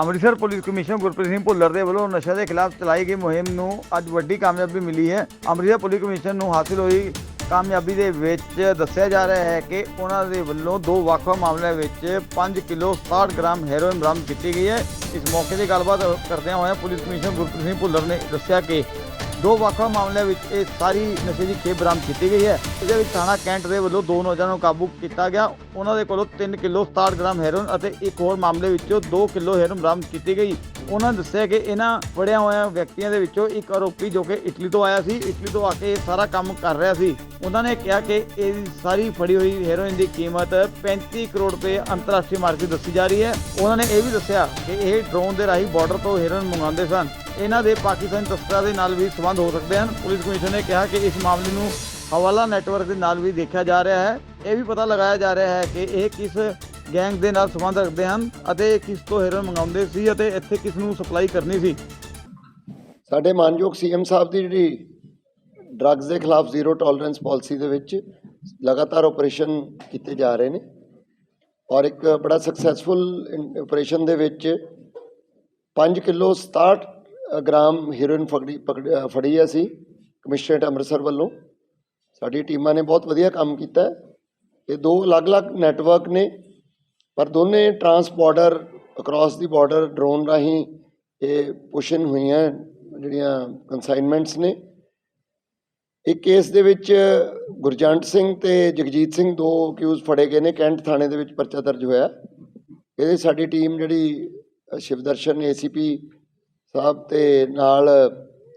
Amritsar police commissioner Gurpreet Singh Bhullar ਦੇ ਵੱਲੋਂ ਨਸ਼ਾ ਦੇ ਖਿਲਾਫ ਚਲਾਈ ਗਈ ਮੁਹਿੰਮ ਨੂੰ ਅੱਜ ਵੱਡੀ ਕਾਮਯਾਬੀ ਮਿਲੀ ਹੈ। ਅੰਮ੍ਰਿਤਸਰ ਪੁਲਿਸ ਕਮਿਸ਼ਨਰ ਨੂੰ ਹਾਸਲ ਹੋਈ ਕਾਮਯਾਬੀ ਦੇ ਵਿੱਚ ਦੱਸਿਆ ਜਾ ਰਿਹਾ ਹੈ ਕਿ ਉਹਨਾਂ ਦੇ ਵੱਲੋਂ ਦੋ ਵੱਖ-ਵੱਖ ਮਾਮਲਿਆਂ ਵਿੱਚ 5 ਕਿਲੋ 60 ਗ੍ਰਾਮ ਹੈਰੋਇਨ ਬਰਾਮਦ ਕੀਤੀ ਗਈ ਹੈ। ਇਸ ਮੌਕੇ ਦੀ ਗੱਲਬਾਤ ਕਰਦਿਆਂ ਹੋਇਆਂ ਪੁਲਿਸ ਕਮਿਸ਼ਨਰ ਗੁਰਪ੍ਰੀਤ ਸਿੰਘ ਭੁੱਲਰ ਨੇ ਦੱਸਿਆ ਕਿ ਦੋ ਵੱਖ-ਵੱਖ ਮਾਮਲਿਆਂ ਵਿੱਚ ਇਹ ਸਾਰੀ ਨਸ਼ੇ ਦੀ ਖੇਪ ਬਰਾਮਦ ਕੀਤੀ ਗਈ ਹੈ। ਇਹਦੇ ਵਿੱਚ ਥਾਣਾ ਕੈਂਟ ਦੇ ਵੱਲੋਂ ਦੋ ਨੌਜਵਾਨਾਂ ਨੂੰ ਕਾਬੂ ਕੀਤਾ ਗਿਆ। ਉਹਨਾਂ ਦੇ ਕੋਲੋਂ 3 ਕਿਲੋ 67 ਗ੍ਰਾਮ ਹੈਰੋਇਨ ਅਤੇ ਇੱਕ ਹੋਰ ਮਾਮਲੇ ਵਿੱਚੋਂ 2 ਕਿਲੋ ਹੈਰੋਇਨ ਬਰਾਮਦ ਕੀਤੀ ਗਈ। ਉਹਨਾਂ ਨੇ ਦੱਸਿਆ ਕਿ ਇਹਨਾਂ ਫੜਿਆ ਹੋਇਆ ਵਿਅਕਤੀਆਂ ਦੇ ਵਿੱਚੋਂ ਇੱਕ ਆਰੋਪੀ ਜੋ ਕਿ ਇਟਲੀ ਤੋਂ ਆਇਆ ਸੀ, ਇਟਲੀ ਤੋਂ ਆ ਕੇ ਇਹ ਸਾਰਾ ਕੰਮ ਕਰ ਰਿਹਾ ਸੀ। ਉਹਨਾਂ ਨੇ ਕਿਹਾ ਕਿ ਇਹ ਸਾਰੀ ਫੜੀ ਹੋਈ ਹੈਰੋਇਨ ਦੀ ਕੀਮਤ 35 ਕਰੋੜ ਰੁਪਏ ਅੰਤਰਰਾਸ਼ਟਰੀ ਮਾਰਕੀਟ ਦੱਸੀ ਜਾ ਰਹੀ ਹੈ। ਉਹਨਾਂ ਨੇ ਇਹ ਵੀ ਦੱਸਿਆ ਕਿ ਇਹ ਡਰੋਨ ਦੇ ਰਾਹੀਂ ਬਾਰਡਰ ਤੋਂ ਹੈਰੋਇਨ ਮੰਗਵਾਉਂਦੇ ਸਨ। ਇਹਨਾਂ ਦੇ ਪਾਕਿਸਤਾਨੀ ਤਸਕਰਾਂ ਦੇ ਨਾਲ ਵੀ ਸੰਬੰਧ ਹੋ ਸਕਦੇ ਹਨ। ਪੁਲਿਸ ਕਮਿਸ਼ਨ ਨੇ ਕਿਹਾ ਕਿ ਇਸ ਮਾਮਲੇ ਨੂੰ ਹਵਾਲਾ ਨੈਟਵਰਕ ਦੇ ਨਾਲ ਵੀ ਦੇਖਿਆ ਜਾ ਰਿਹਾ ਹੈ। ਇਹ ਵੀ ਪਤਾ ਲਗਾਇਆ ਜਾ ਰਿਹਾ ਹੈ ਕਿ ਇਹ ਕਿਸ ਗੈਂਗ ਦੇ ਨਾਲ ਸੰਬੰਧ ਰੱਖਦੇ ਹਨ ਅਤੇ ਕਿਸ ਤੋਂ ਹੈਰੋਇਨ ਮੰਗਾਉਂਦੇ ਸੀ ਅਤੇ ਇੱਥੇ ਕਿਸ ਨੂੰ ਸਪਲਾਈ ਕਰਨੀ ਸੀ। ਸਾਡੇ ਮਾਨਯੋਗ ਸੀਐਮ ਸਾਹਿਬ ਦੀ ਜਿਹੜੀ ਡਰੱਗਸ ਦੇ ਖਿਲਾਫ ਜ਼ੀਰੋ ਟੋਲਰੈਂਸ ਪਾਲਿਸੀ ਦੇ ਵਿੱਚ ਲਗਾਤਾਰ ਆਪਰੇਸ਼ਨ ਕੀਤੇ ਜਾ ਰਹੇ ਨੇ ਔਰ ਇੱਕ ਬੜਾ ਸਕਸੈਸਫੁਲ ਆਪਰੇਸ਼ਨ ਦੇ ਵਿੱਚ 5 ਕਿਲੋ 67 ਗ੍ਰਾਮ ਹੀਰੋਇਨ ਫੜੀ ਪਕੜ- ਫੜੀ ਹੈ ਅਸੀਂ ਕਮਿਸ਼ਨਰੇਟ ਅੰਮ੍ਰਿਤਸਰ ਵੱਲੋਂ। ਸਾਡੀ ਟੀਮਾਂ ਨੇ ਬਹੁਤ ਵਧੀਆ ਕੰਮ ਕੀਤਾ ਇਹ ਦੋ ਅਲੱਗ-ਅਲੱਗ ਨੈਟਵਰਕ ਨੇ ਪਰ ਦੋਨੇ trans border across the border drone ਰਾਹੀਂ ਇਹ ਪੁਸ਼ਨ ਹੋਈਆਂ ਜਿਹੜੀਆਂ ਕਨਸਾਈਨਮੈਂਟਸ ਨੇ। ਇੱਕ ਕੇਸ ਦੇ ਵਿੱਚ ਗੁਰਜੰਟ ਸਿੰਘ ਤੇ ਜਗਜੀਤ ਸਿੰਘ ਦੋ ਅਕਿਊਜ਼ ਫੜੇ ਗਏ ਨੇ ਕੈਂਟ ਥਾਣੇ ਦੇ ਵਿੱਚ ਪਰਚਾ ਦਰਜ ਹੋਇਆ। ਇਹਦੇ ਸਾਡੀ ਟੀਮ ਜਿਹੜੀ ਅ, ਸ਼ਿਵਦਰਸ਼ਨ ਏਸੀਪੀ ਸਾਹਿਬ ਤੇ ਨਾਲ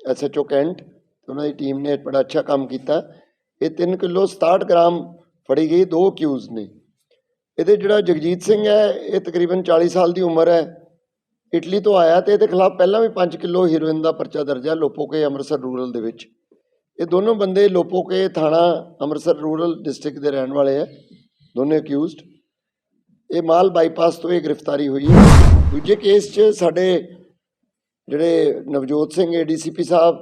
ਐਸਐਚਓ ਕੈਂਟ ਉਹਨਾਂ ਦੀ ਟੀਮ ਨੇ ਬੜਾ ਅੱਛਾ ਕੰਮ ਕੀਤਾ। ਇਹ 3 ਕਿਲੋ 67 ਗ੍ਰਾਮ ਫੜੀ ਗਈ, ਦੋ ਅਕਿਊਜ਼ ਨੇ। ਇਹਦੇ ਜਿਹੜਾ ਜਗਜੀਤ ਸਿੰਘ ਹੈ, ਇਹ ਤਕਰੀਬਨ 40 ਸਾਲ ਦੀ ਉਮਰ ਹੈ। ਇਟਲੀ ਤੋਂ ਆਇਆ ਤੇ ਇਹਦੇ ਖਿਲਾਫ ਪਹਿਲਾਂ ਵੀ 5 ਕਿਲੋ ਹੀਰੋਇਨ ਦਾ ਪਰਚਾ ਦਰਜ ਹੈ ਲੋਪੋਕੇ ਅੰਮ੍ਰਿਤਸਰ ਰੂਰਲ ਦੇ ਵਿੱਚ। ਇਹ ਦੋਨੋਂ ਬੰਦੇ ਲੋਪੋਕੇ ਥਾਣਾ ਅੰਮ੍ਰਿਤਸਰ ਰੂਰਲ ਡਿਸਟ੍ਰਿਕਟ ਦੇ ਰਹਿਣ ਵਾਲੇ ਹੈ, ਦੋਨੇ ਅਕਿਊਜ਼ਡ ਇਹ ਮਾਲ ਬਾਈਪਾਸ ਤੋਂ ਇਹ ਗ੍ਰਿਫਤਾਰੀ ਹੋਈ ਹੈ। ਦੂਜੇ ਕੇਸ 'ਚ ਸਾਡੇ ਜਿਹੜੇ ਨਵਜੋਤ ਸਿੰਘ ਏਡੀਸੀਪੀ ਸਾਹਿਬ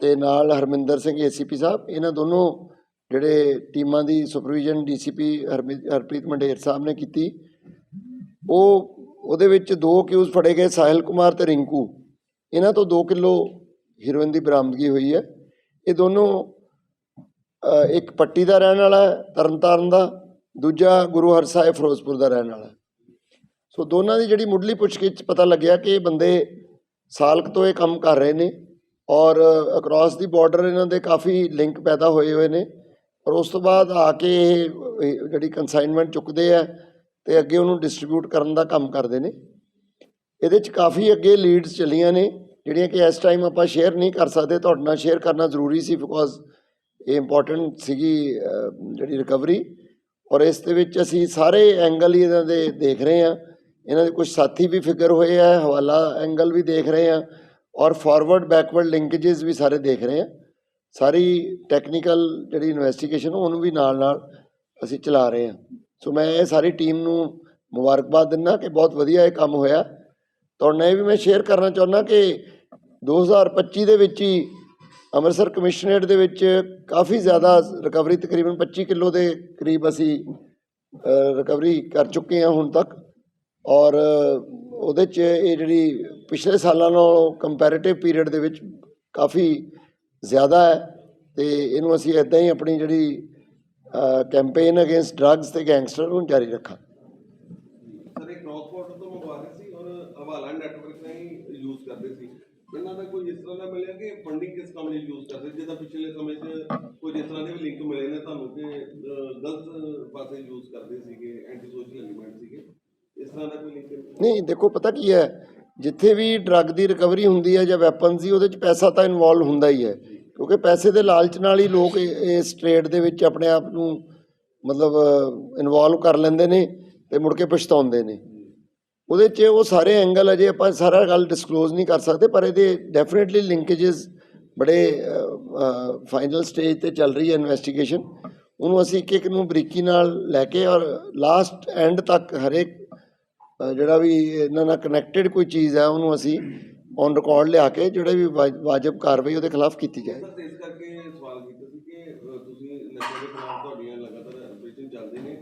ਤੇ ਨਾਲ ਹਰਮਿੰਦਰ ਸਿੰਘ ਏਸੀਪੀ ਸਾਹਿਬ, ਇਹਨਾਂ ਦੋਨੋਂ ਜਿਹੜੇ ਟੀਮਾਂ ਦੀ ਸੁਪਰਵੀਜ਼ਨ ਡੀਸੀਪੀ ਹਰਪ੍ਰੀਤ ਮੰਡੇਰ ਸਾਹਿਬ ਨੇ ਕੀਤੀ। ਉਹ, ਉਹਦੇ ਵਿੱਚ ਦੋ ਕਿਊਜ਼ ਫੜੇ ਗਏ, ਸਾਹਿਲ ਕੁਮਾਰ ਤੇ ਰਿੰਕੂ। ਇਹਨਾਂ ਤੋਂ 2 ਕਿਲੋ ਹੀਰੋਇਨ ਦੀ ਬਰਾਮਦਗੀ ਹੋਈ ਹੈ। ਇਹ ਦੋਨੋਂ ਇੱਕ ਪੱਟੀ ਦਾ ਰਹਿਣ ਵਾਲਾ ਹੈ, ਤਰਨਤਾਰਨ ਦਾ। ਦੂਜਾ ਗੁਰੂ ਹਰਸਾਏ ਫਿਰੋਜ਼ਪੁਰ ਦਾ ਰਹਿਣ ਵਾਲਾ ਸੋ ਦੋਨਾਂ ਦੀ ਜਿਹੜੀ ਮੁੱਢਲੀ ਪੁੱਛਗਿੱਛ ਪਤਾ ਲੱਗਿਆ ਕਿ ਇਹ ਬੰਦੇ ਸਾਲਕ ਤੋਂ ਇਹ ਕੰਮ ਕਰ ਰਹੇ ਨੇ ਔਰ ਅਕ੍ਰੋਸ ਦੀ ਬਾਰਡਰ ਇਹਨਾਂ ਦੇ ਕਾਫੀ ਲਿੰਕ ਪੈਦਾ ਹੋਏ ਹੋਏ ਨੇ। ਔਰ ਉਸ ਤੋਂ ਬਾਅਦ ਆ ਕੇ ਇਹ ਜਿਹੜੀ ਕਨਸਾਈਨਮੈਂਟ ਚੁੱਕਦੇ ਆ ਤੇ ਅੱਗੇ ਉਹਨੂੰ ਡਿਸਟ੍ਰੀਬਿਊਟ ਕਰਨ ਦਾ ਕੰਮ ਕਰਦੇ ਨੇ। ਇਹਦੇ ਚ ਕਾਫੀ ਅੱਗੇ ਲੀਡਸ ਚੱਲੀਆਂ ਨੇ, ਜਿਹੜੀਆਂ ਕਿ ਇਸ ਟਾਈਮ ਆਪਾਂ ਸ਼ੇਅਰ ਨਹੀਂ ਕਰ ਸਕਦੇ। ਤੁਹਾਡੇ ਨਾਲ ਸ਼ੇਅਰ ਕਰਨਾ ਜ਼ਰੂਰੀ ਸੀ ਬਿਕੋਜ਼ ਇਹ ਇੰਪੋਰਟੈਂਟ ਸੀਗੀ ਜਿਹੜੀ ਰਿਕਵਰੀ ਔਰ ਇਸ ਦੇ ਵਿੱਚ ਅਸੀਂ ਸਾਰੇ ਐਂਗਲ ਹੀ ਇਹਨਾਂ ਦੇ ਦੇਖ ਰਹੇ ਹਾਂ। ਇਹਨਾਂ ਦੇ ਕੁਝ ਸਾਥੀ ਵੀ ਫਿਕਰ ਹੋਏ ਆ, ਹਵਾਲਾ ਐਂਗਲ ਵੀ ਦੇਖ ਰਹੇ ਹਾਂ ਔਰ ਫਾਰਵਰਡ ਬੈਕਵਰਡ ਲਿੰਕੇजेस ਵੀ ਸਾਰੇ ਦੇਖ ਰਹੇ ਹਾਂ ਸਾਰੀ ਟੈਕਨੀਕਲ ਜਿਹੜੀ ਇਨਵੈਸਟੀਗੇਸ਼ਨ ਉਹਨੂੰ ਵੀ ਨਾਲ ਨਾਲ ਅਸੀਂ ਚਲਾ ਰਹੇ ਹਾਂ ਸੋ ਮੈਂ ਇਹ ਸਾਰੀ ਟੀਮ ਨੂੰ ਮੁਬਾਰਕਬਾਦ ਦਿੰਦਾ ਕਿ ਬਹੁਤ ਵਧੀਆ ਇਹ ਕੰਮ ਹੋਇਆ। ਤੁਹਾਡੇ ਨਾਲ ਇਹ ਵੀ ਮੈਂ ਸ਼ੇਅਰ ਕਰਨਾ ਚਾਹੁੰਦਾ ਕਿ 2025 ਦੇ ਵਿੱਚ ਹੀ ਅੰਮ੍ਰਿਤਸਰ ਕਮਿਸ਼ਨਰੇਟ ਦੇ ਵਿੱਚ ਕਾਫੀ ਜ਼ਿਆਦਾ ਰਿਕਵਰੀ ਤਕਰੀਬਨ 25 ਕਿਲੋ ਦੇ ਕਰੀਬ ਅਸੀਂ ਰਿਕਵਰੀ ਕਰ ਚੁੱਕੇ ਹਾਂ ਹੁਣ ਤੱਕ। ਔਰ ਉਹਦੇ 'ਚ ਇਹ ਜਿਹੜੀ ਪਿਛਲੇ ਸਾਲਾਂ ਨਾਲੋਂ ਕੰਪੈਰੀਟਿਵ ਪੀਰੀਅਡ ਦੇ ਵਿੱਚ ਕਾਫੀ ਜ਼ਿਆਦਾ ਹੈ ਤੇ ਇਹਨੂੰ ਅਸੀਂ ਇਦਾਂ ਹੀ ਆਪਣੀ ਜਿਹੜੀ ਕੈਂਪੇਨ ਅਗੇਂਸਟ ਡਰੱਗਸ ਤੇ ਗੈਂਗਸਟਰ ਨੂੰ ਜਾਰੀ ਰੱਖਾਂ। ਸਰ, ਇਹ ਕ੍ਰਾਸ ਤੋਂ ਮੰਗਵਾ ਸੀ ਔਰ ਹਵਾਲਾ ਨੈਟਵਰਕ ਨਹੀਂ ਯੂਜ਼ ਕਰਦੇ ਸੀ। ਇਹਨਾਂ ਦਾ ਕੋਈ ਇਸ ਤਰ੍ਹਾਂ ਦਾ ਮਿਲਿਆ ਕਿ ਫੰਡਿੰਗ ਕਿਸ ਕੰਮ ਲਈ ਯੂਜ਼ ਕਰਦੇ? ਜਿੱਦਾਂ ਪਿਛਲੇ ਸਮੇਂ 'ਚ ਕੋਈ ਇਸ ਤਰ੍ਹਾਂ ਦੇ ਵੀ ਲਿੰਕ ਮਿਲੇ ਨੇ ਤੁਹਾਨੂੰ ਕਿ ਗਲਤ ਪਾਸੇ ਯੂਜ਼ ਕਰਦੇ ਸੀਗੇ ਐਂਟੀ ਸੋਸ਼ਲ ਐਲੀਮੈਂਟ ਸੀਗੇ। ਇਸ ਤਰ੍ਹਾਂ ਦਾ ਕੋਈ ਲਿੰਕ ਨਹੀਂ, ਦੇਖੋ, ਪਤਾ ਕੀ ਹੈ? ਜਿੱਥੇ ਵੀ ਡਰੱਗ ਦੀ ਰਿਕਵਰੀ ਹੁੰਦੀ ਹੈ ਜਾਂ ਵੈਪਨਸ ਦੀ, ਉਹਦੇ 'ਚ ਪੈਸਾ ਤਾਂ ਇਨਵੋਲਵ ਹੁੰਦਾ ਹੀ ਹੈ। ਕਿਉਂਕਿ ਪੈਸੇ ਦੇ ਲਾਲਚ ਨਾਲ ਹੀ ਲੋਕ ਇਸ ਟ੍ਰੇਡ ਦੇ ਵਿੱਚ ਆਪਣੇ ਆਪ ਨੂੰ ਮਤਲਬ ਇਨਵੋਲਵ ਕਰ ਲੈਂਦੇ ਨੇ ਤੇ ਮੁੜ ਕੇ ਪਛਤਾਉਂਦੇ ਨੇ। ਉਹਦੇ 'ਚ ਉਹ ਸਾਰੇ ਐਂਗਲ ਅਜੇ ਆਪਾਂ ਸਾਰਾ ਗੱਲ ਡਿਸਕਲੋਜ਼ ਨਹੀਂ ਕਰ ਸਕਦੇ, ਪਰ ਇਹਦੇ ਡੈਫੀਨਿਟਲੀ ਲਿੰਕੇजेस ਬੜੇ ਫਾਈਨਲ ਸਟੇਜ ਤੇ ਚੱਲ ਰਹੀ ਹੈ ਇਨਵੈਸਟੀਗੇਸ਼ਨ ਉਹਨੂੰ ਅਸੀਂ ਇੱਕ ਇੱਕ ਨੂੰ ਬਰੀਕੀ ਨਾਲ ਲੈ ਕੇ ਔਰ ਲਾਸਟ ਐਂਡ ਤੱਕ ਹਰੇਕ ਜਿਹੜਾ ਵੀ ਇਹਨਾਂ ਨਾਲ ਕਨੈਕਟਡ ਕੋਈ ਚੀਜ਼ ਹੈ ਉਹਨੂੰ ਅਸੀਂ ਔਨ ਰਿਕਾਰਡ ਲਿਆ ਕੇ ਜਿਹੜੇ ਵੀ ਵਾਜਬ ਕਾਰਵਾਈ ਉਹਦੇ ਖਿਲਾਫ ਕੀਤੀ ਜਾਏ। ਸਰ ਇਸ ਕਰਕੇ ਸਵਾਲ ਕੀਤਾ ਸੀ ਕਿ ਅਹ, ਤੁਸੀਂ ਨਸ਼ੇ ਦੇ ਖਿਲਾਫ ਤੁਹਾਡੀਆਂ ਲਗਾਤਾਰ ਆਪਰੇਸ਼ਨ ਚੱਲਦੇ ਨੇ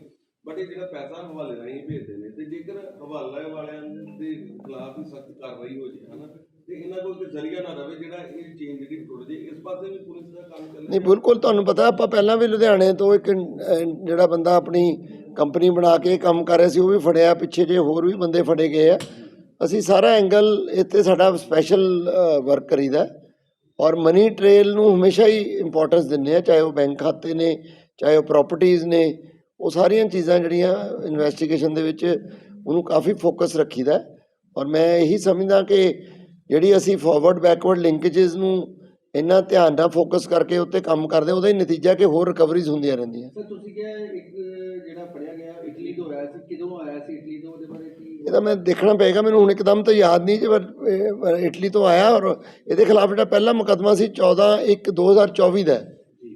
ਬਟ ਇਹ ਜਿਹੜਾ ਪੈਸਾ ਹਵਾਲੇ ਰਾਹੀਂ ਭੇਜਦੇ ਨੇ ਤੇ ਜੇਕਰ ਹਵਾਲੇ ਵਾਲਿਆਂ ਦੇ ਖਿਲਾਫ ਕਾਰਵਾਈ ਹੋ ਜੇ ਹਨਾ ਤੇ ਇਹਨਾਂ ਕੋਲ ਕੋਈ ਜ਼ਰੀਆ ਨਾ ਰਵੇ ਜਿਹੜਾ ਇਹ ਚੇਨ ਜਿਹੜੀ ਟੁੱਟ ਜੇ ਇਸ ਪਾਸੇ ਵੀ ਪੁਲਿਸ ਦਾ ਕੰਮ ਚੱਲ ਨਹੀਂ ਬਿਲਕੁਲ ਤੁਹਾਨੂੰ ਪਤਾ ਆਪਾਂ ਪਹਿਲਾਂ ਵੀ ਲੁਧਿਆਣੇ ਤੋਂ ਇੱਕ ਜਿਹੜਾ ਬੰਦਾ ਆਪਣੀ ਕੰਪਨੀ ਬਣਾ ਕੇ ਕੰਮ ਕਰ ਰਿਹਾ ਸੀ, ਉਹ ਵੀ ਫੜਿਆ, ਪਿੱਛੇ ਜੇ ਹੋਰ ਵੀ ਬੰਦੇ ਫੜੇ ਗਏ ਆ ਅਸੀਂ ਸਾਰਾ ਐਂਗਲ ਇੱਥੇ ਸਾਡਾ ਸਪੈਸ਼ਲ ਵਰਕ ਕਰੀਦਾ ਔਰ ਮਨੀ ਟ੍ਰੇਲ ਨੂੰ ਹਮੇਸ਼ਾ ਹੀ ਇੰਪੋਰਟੈਂਸ ਦਿੰਦੇ ਆ, ਚਾਹੇ ਉਹ ਬੈਂਕ ਖਾਤੇ ਨੇ, ਚਾਹੇ ਉਹ ਪ੍ਰਾਪਰਟੀਆਂ ਨੇ, ਉਹ ਸਾਰੀਆਂ ਚੀਜ਼ਾਂ ਜਿਹੜੀਆਂ ਇਨਵੈਸਟੀਗੇਸ਼ਨ ਦੇ ਵਿੱਚ ਉਹਨੂੰ ਕਾਫੀ ਫੋਕਸ ਰੱਖੀਦਾ ਹੈ। ਔਰ ਮੈਂ ਇਹੀ ਸਮਝਦਾ ਕਿ ਜਿਹੜੀ ਅਸੀਂ ਫਾਰਵਰਡ ਬੈਕਵਰਡ ਲਿੰਕੇजेस ਨੂੰ ਇੰਨਾ ਧਿਆਨ ਨਾਲ ਫੋਕਸ ਕਰਕੇ ਉੱਤੇ ਕੰਮ ਕਰਦੇ ਉਹਦਾ ਹੀ ਨਤੀਜਾ ਕਿ ਹੋਰ ਰਿਕਵਰੀਜ਼ ਹੁੰਦੀਆਂ ਰਹਿੰਦੀਆਂ। ਸਰ ਤੁਸੀਂ ਕਿਹਾ ਇੱਕ ਜਿਹੜਾ ਫੜਿਆ ਗਿਆ ਇਟਲੀ ਤੋਂ ਆਇਆ ਸੀ ਕਿਦੋਂ ਆਇਆ ਸੀ ਇਟਲੀ ਤੋਂ ਉਹਦੇ ਬਾਰੇ ਕੀ ਇਹਦਾ ਮੈਂ ਦੇਖਣਾ ਪਏਗਾ ਮੈਨੂੰ ਹੁਣ ਇੱਕਦਮ ਤਾਂ ਯਾਦ ਨਹੀਂ ਜੇ ਪਰ ਇਟਲੀ ਤੋਂ ਆਇਆ ਔਰ ਇਹਦੇ ਖਿਲਾਫ ਜਿਹੜਾ ਪਹਿਲਾ ਮੁਕੱਦਮਾ ਸੀ 14 1 2024 ਦਾ।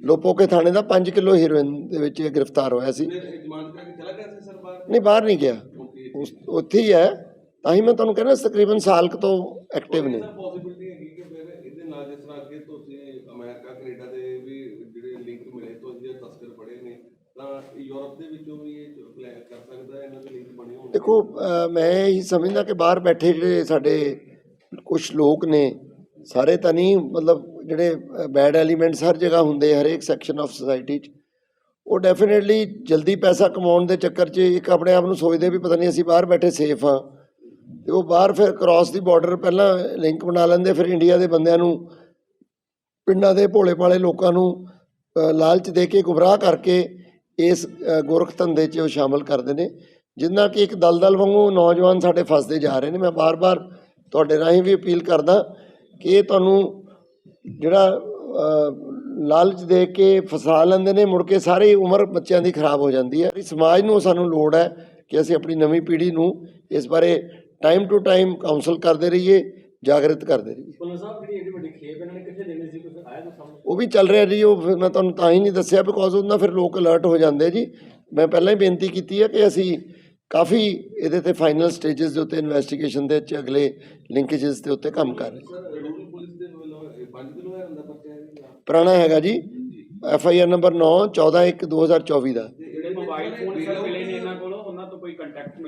ਲੋਪੋਕੇ ਥਾਣੇ ਦਾ 5 ਕਿਲੋ ਹੀਰੋਇਨ ਦੇ ਵਿੱਚ ਇਹ ਗ੍ਰਿਫਤਾਰ ਹੋਇਆ ਸੀ। ਨਹੀਂ ਬਾਹਰ? ਨਹੀਂ ਗਿਆ। ਉੱਥੇ ਹੀ ਹੈ। ਤਾਂ ਹੀ ਮੈਂ ਤੁਹਾਨੂੰ ਕਹਿੰਦਾ ਤਕਰੀਬਨ ਸਾਲ ਕੁ ਤੋਂ ਐਕਟਿਵ ਨੇ ਸਰ ਪੋਸਿਬਿਲਿਟੀ ਹੈਗੀ ਕਿ ਫਿਰ ਇਹਦੇ ਨਾਲ ਜਿਸ ਤਰ੍ਹਾਂ ਅੱਗੇ ਤੁਸੀਂ ਅਮਰੀਕਾ ਕੈਨੇਡਾ ਦੇ ਵੀ ਜਿਹੜੇ ਲਿੰਕ ਮਿਲੇ ਤੋਂ ਜਿਹੜੇ ਤਸਕਰ ਫੜੇ ਨੇ ਤਾਂ ਯੂਰਪ ਦੇ ਵਿੱਚੋਂ ਵੀ ਇਹ ਕਰ ਸਕਦਾ ਹੈ ਇਹਨਾਂ ਦੇ ਲਿੰਕ ਬਣੇ ਹੋਣ? ਦੇਖੋ ਅਹ ਮੈਂ ਇਹੀ ਸਮਝਦਾ ਕਿ ਬਾਹਰ ਬੈਠੇ ਜਿਹੜੇ ਸਾਡੇ ਕੁਝ ਲੋਕ ਨੇ ਸਾਰੇ ਤਾਂ ਨਹੀਂ ਮਤਲਬ ਜਿਹੜੇ ਬੈਡ ਐਲੀਮੈਂਟਸ ਹਰ ਜਗ੍ਹਾ ਹੁੰਦੇ ਹਰੇਕ ਸੈਕਸ਼ਨ ਆਫ ਸੁਸਾਇਟੀ 'ਚ। ਉਹ ਡੈਫੀਨਿਟਲੀ ਜਲਦੀ ਪੈਸਾ ਕਮਾਉਣ ਦੇ ਚੱਕਰ 'ਚ ਇੱਕ ਆਪਣੇ ਆਪ ਨੂੰ ਸੋਚਦੇ ਵੀ ਪਤਾ ਨਹੀਂ ਅਸੀਂ ਬਾਹਰ ਬੈਠੇ ਸੇਫ ਹਾਂ। ਤੇ ਉਹ ਬਾਹਰ ਫਿਰ ਕ੍ਰਾਸ ਦੀ ਬਾਰਡਰ ਪਹਿਲਾਂ ਲਿੰਕ ਬਣਾ ਲੈਂਦੇ ਫਿਰ ਇੰਡੀਆ ਦੇ ਬੰਦਿਆਂ ਨੂੰ ਪਿੰਡਾਂ ਦੇ ਭੋਲੇ ਭਾਲੇ ਲੋਕਾਂ ਨੂੰ ਅ, ਲਾਲਚ ਦੇ ਕੇ ਗੁੰਮਰਾਹ ਕਰਕੇ ਇਸ ਗੋਰਖ ਧੰਦੇ 'ਚ ਉਹ ਸ਼ਾਮਲ ਕਰਦੇ ਨੇ। ਜਿੰਨਾ ਕਿ ਇੱਕ ਦਲਦਲ ਵਾਂਗੂ ਨੌਜਵਾਨ ਸਾਡੇ ਫਸਦੇ ਜਾ ਰਹੇ ਨੇ, ਮੈਂ ਬਾਰ-ਬਾਰ ਤੁਹਾਡੇ ਰਾਹੀਂ ਵੀ ਅਪੀਲ ਕਰਦਾ ਕਿ ਇਹ ਤੁਹਾਨੂੰ ਜਿਹੜਾ ਲਾਲਚ ਦੇ ਕੇ ਫਸਾ ਲੈਂਦੇ ਨੇ, ਮੁੜ ਕੇ ਸਾਰੀ ਉਮਰ ਬੱਚਿਆਂ ਦੀ ਖਰਾਬ ਹੋ ਜਾਂਦੀ ਹੈ। ਸਮਾਜ ਨੂੰ ਸਾਨੂੰ ਲੋੜ ਹੈ ਕਿ ਅਸੀਂ ਆਪਣੀ ਨਵੀਂ ਪੀੜ੍ਹੀ ਨੂੰ ਇਸ ਬਾਰੇ ਟਾਈਮ ਟੂ ਟਾਈਮ ਕਾਉਂਸਲ ਕਰਦੇ ਰਹੀਏ। ਜਾਗਰਿਤ ਕਰਦੇ ਨੇ ਉਹ ਵੀ ਚੱਲ ਰਿਹਾ ਜੀ ਉਹ ਫਿਰ ਮੈਂ ਤੁਹਾਨੂੰ ਤਾਂ ਹੀ ਨਹੀਂ ਦੱਸਿਆ ਬਿਕੋਜ਼ ਉਹਨਾਂ ਫਿਰ ਲੋਕ ਅਲਰਟ ਹੋ ਜਾਂਦੇ ਜੀ। ਮੈਂ ਪਹਿਲਾਂ ਹੀ ਬੇਨਤੀ ਕੀਤੀ ਹੈ ਕਿ ਅਸੀਂ ਕਾਫੀ ਇਹਦੇ ਤੇ ਫਾਈਨਲ ਸਟੇजेस ਦੇ ਉੱਤੇ ਇਨਵੈਸਟੀਗੇਸ਼ਨ ਦੇ ਵਿੱਚ ਅਗਲੇ ਲਿੰਕੇजेस ਦੇ ਉੱਤੇ ਕੰਮ ਕਰ ਰਹੇ ਪੁਰਾਣਾ ਹੈਗਾ ਜੀ। ਐਫ ਆਈ ਆਰ ਨੰਬਰ 9 14 1 2024 ਦਾ।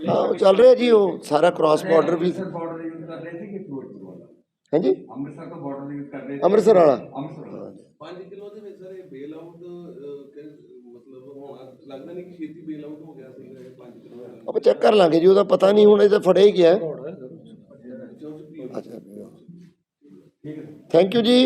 ਹਾਂ ਚੱਲ ਰਿਹਾ ਜੀ ਉਹ ਸਾਰਾ ਕ੍ਰਾਸ ਬਾਰਡਰ ਵੀ ਹਾਂਜੀ? ਅੰਮ੍ਰਿਤਸਰ ਤੋਂ ਬਾਰਡਰ ਯੂਜ਼ ਕਰ ਰਹੇ ਸੀ। ਅੰਮ੍ਰਿਤਸਰ ਵਾਲਾ। ਅੰਮ੍ਰਿਤਸਰ ਵਾਲਾ। 5 ਕਿਲੋ ਦੇ ਵਿੱਚ ਸਰ ਇਹ ਬੇਲ ਆਊਟ ਮਤਲਬ ਹੋਣਾ ਲੱਗਦਾ ਨਹੀਂ ਕਿ ਛੇਤੀ ਬੇਲ ਆਊਟ ਹੋ ਗਿਆ ਸੀ ਇਹ 5 ਕਿਲੋ ਹੈ ਆਪਾਂ ਚੈੱਕ ਕਰ ਲਾਂਗੇ ਜੀ ਉਹਦਾ ਪਤਾ ਨਹੀਂ ਹੁਣ ਇਹ ਤਾਂ ਫੜਿਆ ਹੀ ਗਿਆ। ਅੱਛਾ। ਥੈਂਕ ਯੂ ਜੀ।